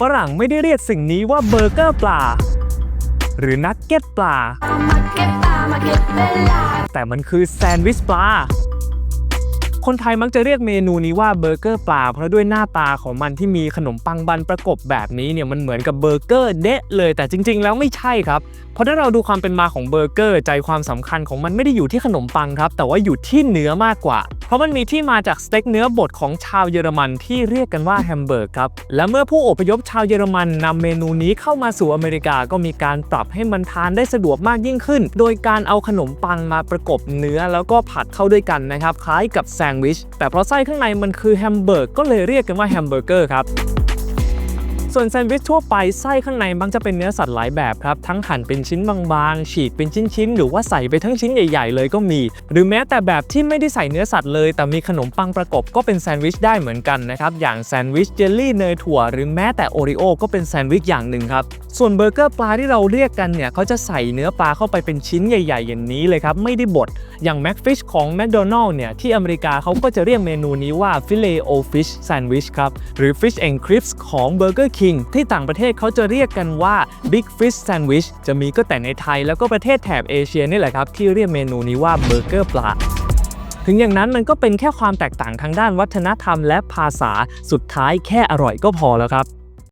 ฝรั่งไม่ได้เรียกสิ่งนี้ว่าเบอร์เกอร์ปลา หรือนักเก็ตปลา แต่มันคือแซนด์วิชปลา คนไทยมักจะเรียกเมนูนี้ว่าเบอร์เกอร์ปลา เพราะด้วยหน้าตาของมันที่มีขนมปังบันประกบแบบนี้เนี่ยมันเหมือนกับเบอร์เกอร์เดะเลยแต่จริง ๆ แล้วไม่ใช่ครับ เพราะถ้าเราดูความเป็นมาของเบอร์เกอร์ใจความสำคัญของมันไม่ได้อยู่ที่ขนมปังครับ แต่ว่าอยู่ที่เนื้อมากกว่า เพราะมันมีที่มาจากสเต็กเนื้อบดของชาวเยอรมันที่เรียกกันว่าแฮมเบอร์กครับ และเมื่อผู้อพยพชาวเยอรมันนำเมนูนี้เข้ามาสู่อเมริกาก็มีการปรับให้มันทานได้สะดวกมากยิ่งขึ้น โดยการเอาขนมปังมาประกบเนื้อแล้วก็ผัดเข้าด้วยกันนะครับ คล้ายกับแซนด์วิช แต่เพราะไส้ข้างในมันคือแฮมเบอร์กก็เลยเรียกกันว่าแฮมเบอร์เกอร์ครับ ส่วนแซนด์วิชทั่วไปไส้ข้างในมักจะเป็นเนื้อสัตว์หลายแบบครับ ทั้งหั่นเป็นชิ้นบางๆ ฉีกเป็นชิ้นๆ หรือว่าใส่ไปทั้งชิ้นใหญ่ ๆ เลยก็มี หรือแม้แต่แบบที่ไม่ได้ใส่เนื้อสัตว์เลย แต่มีขนมปังประกบก็เป็นแซนด์วิชได้เหมือนกันนะครับ อย่างแซนด์วิชเจลลี่เนยถั่ว หรือแม้แต่โอริโอก็เป็นแซนด์วิชอย่างหนึ่งครับ ส่วนเบอร์เกอร์ปลาที่เราเรียกกันเนี่ยเขาจะใส่เนื้อปลาเข้าไปเป็นชิ้นใหญ่ ๆ อย่างนี้เลยครับไม่ได้บดอย่าง Macfish ของ McDonald เนี่ยที่อเมริกาเขาก็จะเรียกเมนูนี้ว่า Filet O Fish Sandwich ครับหรือ Fish and Crisps ของ Burger King ที่ต่างประเทศเขาจะเรียกกันว่า Big Fish Sandwich จะมีก็แต่ในไทยแล้วก็ประเทศแถบเอเชียนี่แหละครับ ที่เรียกเมนูนี้ว่าเบอร์เกอร์ปลาถึงอย่างนั้นมันก็เป็นแค่ความแตกต่างทางด้านวัฒนธรรมและภาษาสุดท้ายแค่อร่อยก็พอแล้วครับ